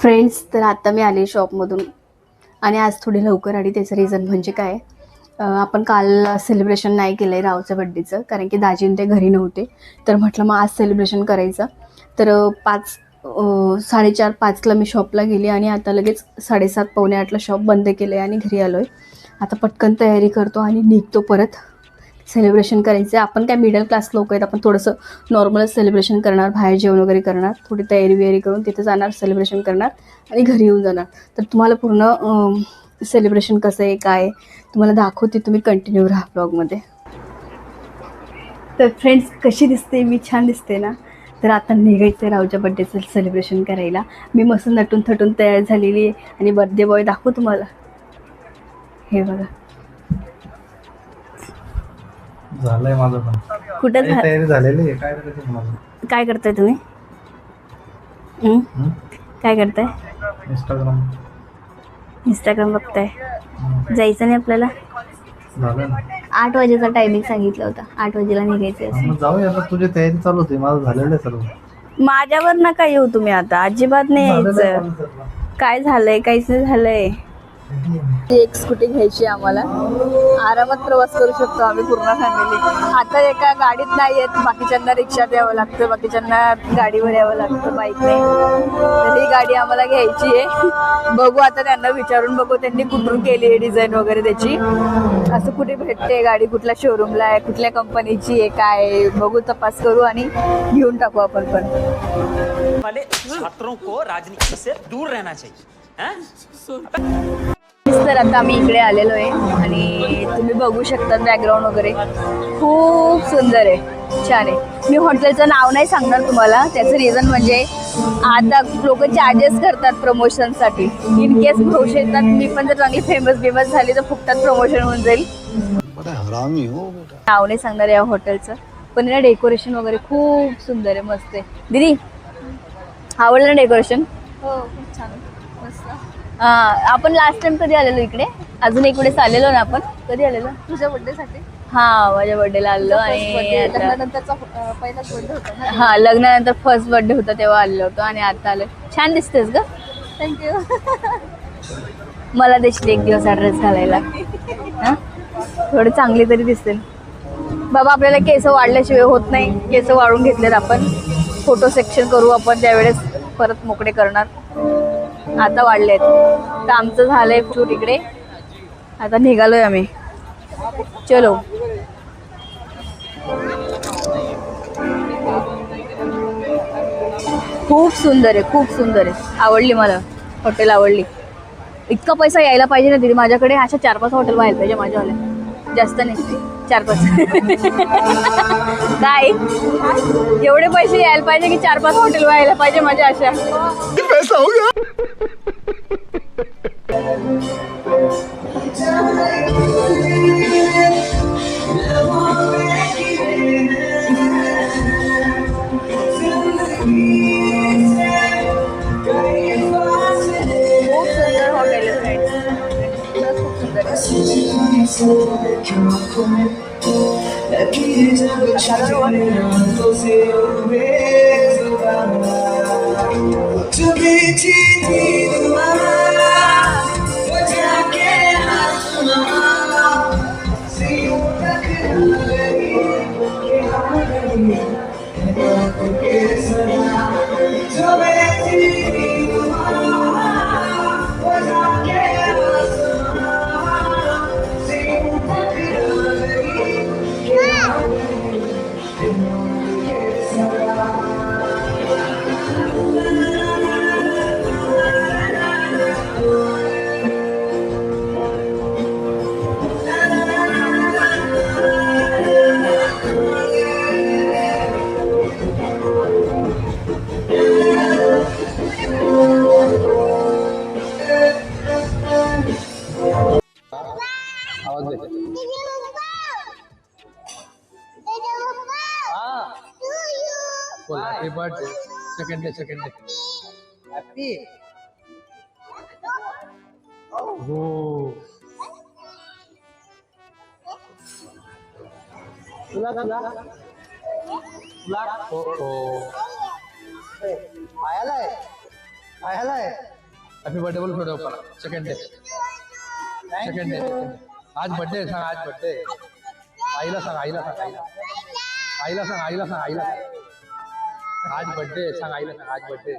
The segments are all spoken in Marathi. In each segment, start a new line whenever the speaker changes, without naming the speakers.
फ्रेंड्स तर आता मी आले शॉपमधून. आणि आज थोडी लवकर आली. त्याचं रिझन म्हणजे काय? आपण काल सेलिब्रेशन नाही केलं आहे रावच्या बड्डेचं कारण की दाजीन ते घरी नव्हते. तर म्हटलं मग आज सेलिब्रेशन करायचं. तर पाच साडेचार पाचला मी शॉपला गेली आणि आता लगेच साडेसात पावणे आठला शॉप बंद केलं आहे आणि घरी आलो आहे आता पटकन तयारी करतो आणि निघतो परत. सेलिब्रेशन करायचं आहे. आपण काय मिडल क्लास लोक आहेत आपण थोडंसं नॉर्मलच सेलिब्रेशन करणार बाहेर जेवण वगैरे करणार थोडी तयारी वियारी करून तिथे जाणार सेलिब्रेशन करणार आणि घरी येऊन जाणार. तर तुम्हाला पूर्ण सेलिब्रेशन कसं आहे काय तुम्हाला दाखवते तुम्ही कंटिन्यू राहा ब्लॉगमध्ये तर फ्रेंड्स कशी दिसते मी छान दिसते ना. तर आता निघायचं आहे रावच्या बड्डेचं सेलिब्रेशन करायला. मी मस्त नटून थटून तयार झालेली आहे आणि बर्थडे बॉय दाखवू तुम्हाला. हे बघा.
झालंय माझं पण.
कुठं
काही
झा
तयारी झालेली आहे काय करायचं
काय करताय तुम्ही? हं? काय करताय?
इंस्टाग्राम
इंस्टाग्राम बघताय. जायचं नाही आपल्याला?
झालं ना.
आठ वाजेचा टायमिंग सांगितलं होता. आठ वाजेला निघायचं
हा, मग जाऊया आता. तुझी तयारी चालू होती. माझं झालेलं आहे सर्व.
माझ्यावर नका येऊ तुम्ही आता. अजिबात नाही
झालेलं आहे
यायचं. काय झालंय? काहीच नाही झालंय. एक स्कूटी घ्यायची आहे आम्हाला. आरामात प्रवास करू शकतो आम्ही पूर्ण फॅमिली आता एका गाडीत नाही येत बाकीच्यांना रिक्षात यावं लागतं बाकीच्यांना गाडीवर यावं लागतं बाईकने तर ही गाडी आम्हाला घ्यायची आहे. बघू आता त्यांना विचारून बघू त्यांनी कुठून केली आहे डिझाईन वगैरे त्याची. असं कुठे भेटते गाडी कुठल्या शोरूमला आहे कुठल्या कंपनीची आहे काय बघू तपास करू आणि घेऊन टाकू आपण पण.
को राजनीति से दूर रहना चाहिए हैं?
तर आता आम्ही इकडे आलेलो आहे आणि तुम्ही बघू शकता बॅकग्राऊंड वगैरे. खूप सुंदर आहे. छान आहे. मी हॉटेलचं नाव नाही सांगणार तुम्हाला. त्याचं रिझन म्हणजे आता लोक चार्जेस करतात प्रमोशनसाठी इन केस प्रमोशन येतात मी पण जर चांगली फेमस फेमस झाली तर फुकटात प्रमोशन होऊन जाईल. नाव नाही सांगणार या हॉटेलचं पण ना डेकोरेशन वगैरे खूप सुंदर आहे मस्त आहे. दिदी आवडलं ना डेकोरेशन
हो खूप छान.
हा आपण लास्ट टाइम कधी आलेलो इकडे? अजून एक वेळेस आलेलो ना आपण? कधी आलेलो?
तुझ्या बर्थडेसाठी
हा माझ्या बर्थडेला आलेलो आणि आता
लग्नानंतरचा अं, पहिलाच बर्थडे होता ना?
हा लग्नानंतर फर्स्ट बर्थडे होता तेव्हा आलेलो होतो आणि आता आलो छान दिसतेस ग.
थँक्यू
मला देशील एक दिवस ड्रेस घालायला. हा? थोडी चांगली तरी दिसतील बाबा आपल्याला केस वाढल्याशिवाय होत नाही. केस वाढून घेतलेत आपण. फोटो सेक्शन करू आपण त्यावेळेस परत मोकळे करणार. आता वाढले तर आमचं झालंय शूट इकडे. आता निघालोय आम्ही. चलो. खूप सुंदर आहे खूप सुंदर आहे. आवडली मला. हॉटेल आवडली. इतका पैसा यायला पाहिजे ना तिथे माझ्याकडे अशा चार पाच हॉटेल व्हायला पाहिजे माझ्यावाल्या. जास्त नाही. चार पाच. काय? एवढे पैसे यायला पाहिजे की चार पाच हॉटेल व्हायला पाहिजे माझ्या अशा. 手呀！Shout out. सुंदर आहे
happy second day second day हो तुला तुला तुला हो हो
हॅपी बर्थडे बोल थोडं पप्पाला सेकंड डे सेकंड डे आज बर्थडे सांग आज बर्थडे आईला सांग आईला सांग आईला आईला सांग आईला सांग आईला सांग आज बर्थडे सांग आईला सांग आज बर्थडे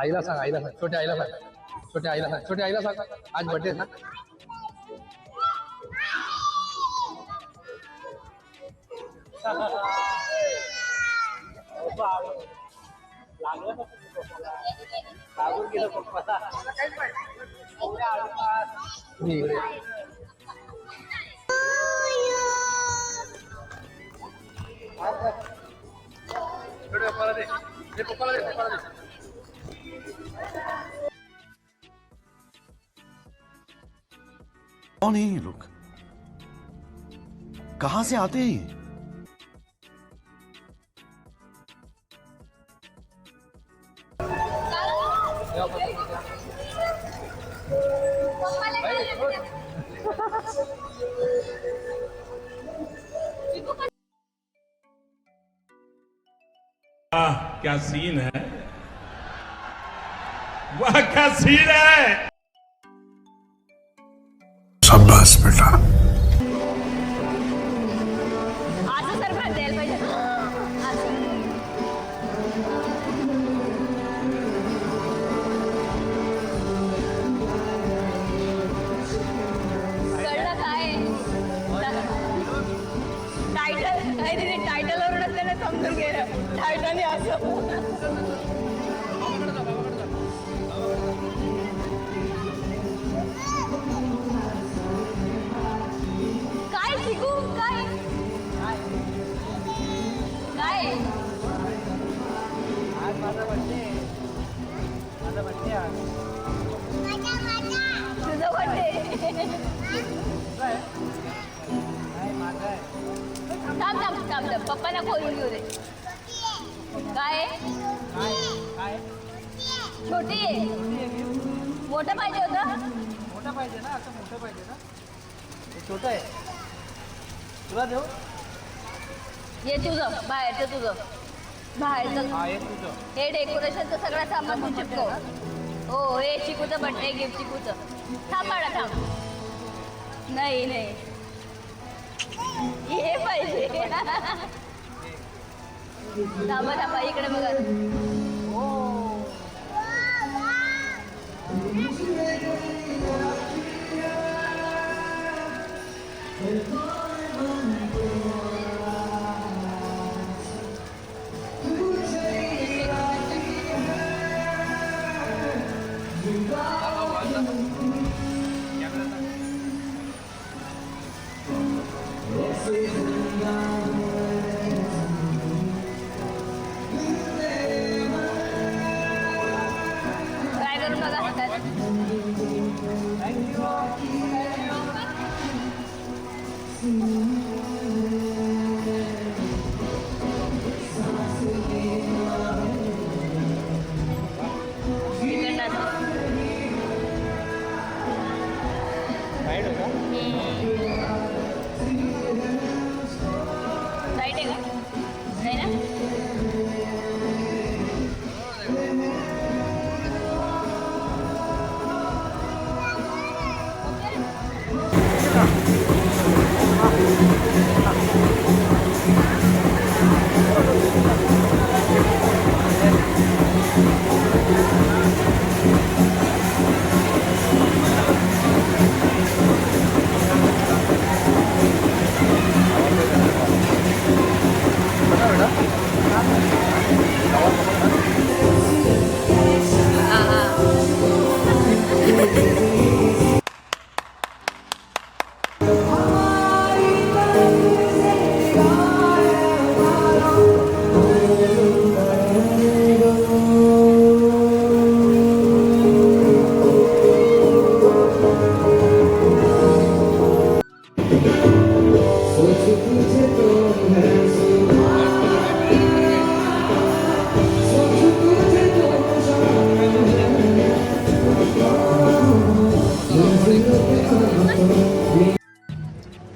आईला सांग आईला सांग छोट्या आईला सांग छोट्या आईला सांग छोट्या आईला सांग आज बर्थडे सांग मी इकडे. छोट्या पप्पाला दे.
कौन कहाँ से आते हैं ये?
वाह क्या सीन है? वाह क्या सीन है?
शाबाश बेटा।
छोटी. आहे मोठं पाहिजे होतं.
मोठा पाहिजे ना असं मोठं पाहिजे ना. हे छोटं आहे. तुला देऊ?
हे तुझं बाहेरचं तुझं. बाहेरचं.
हा तुझं.
डेकोरेशनचं सगळं सामान तू चिपको हो हे चिकूचं बर्थडे गिफ्ट चिकूचं. थांब बाळा थांब. नाही नाही. हे पाहिजे. थांबा थांबा इकडे बघा. Thank you.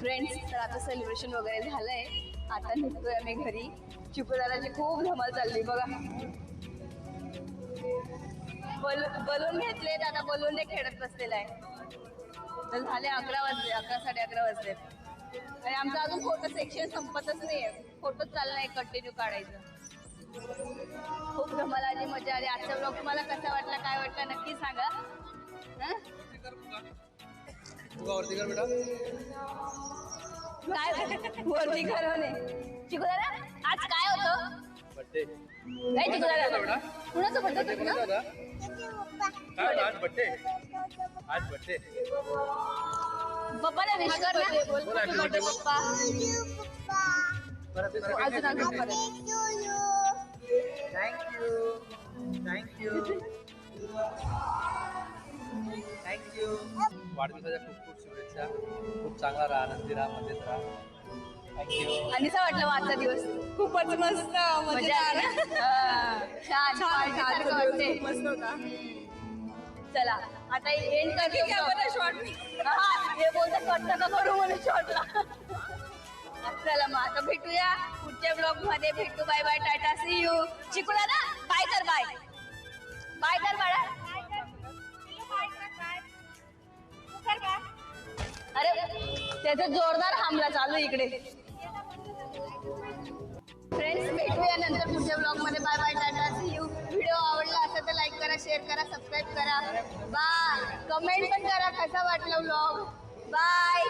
फ्रेंड्स तर
आता सेलिब्रेशन वगैरे
झालंय. आता निघतोय आम्ही घरी. चिपळदाराची खूप धमाल चालली बघा. बलून घेतले आता बलून खेळत बसलेला आहे. तर झाले अकरा वाजले अकरा साडे अकरा वाजले. आणि आमचं अजून फोटो सेक्शन संपतच नाहीये. फोटोच चालला आहे कंटिन्यू काढायचं. खूप धमाल आली मजा आली. आजचा ब्लॉग तुम्हाला कसा वाटला काय वाटला नक्की सांगा.
तुला वरती कर बेटा।
काय वरती चिकू दादा आज काय होतं?
बड्डे
काय चिकू दादा. कुणाचं बड्डे होतं तुला
काय आज बड्डे आज बड्डे
पप्पाला विश कर ना. बड्डे पप्पा. अजून अजून परत.
थँक्यू थँक्यू थँक्यू
वाढदिवसाच्या खूप खूप शुभेच्छा. खूप चांगला राहा आनंदी राहा मजेत राहा. थँक्यू
आणि कसा वाटला आजचा दिवस.
खूपच मस्त
मजा आली. ना? हा. छान. party सारखं वाटते.
मस्त होता.
चला आता एंड करते
शॉर्ट
हा, हे बोलते कट नका करू म्हणून शॉर्टला चला मग आता भेटूया. पुढच्या ब्लॉगमध्ये भेटू. Bye bye tata see you शिकू ना बाय कर बाय बाय त्याचा जोरदार हमला चालू इकडे. फ्रेंड्स भेटूया नंतर पुढच्या ब्लॉगमध्ये bye bye tata see you video आवडला असेल तर लाईक करा शेअर करा सबस्क्राईब करा. बाय कमेंट पण करा कसा वाटला ब्लॉग बाय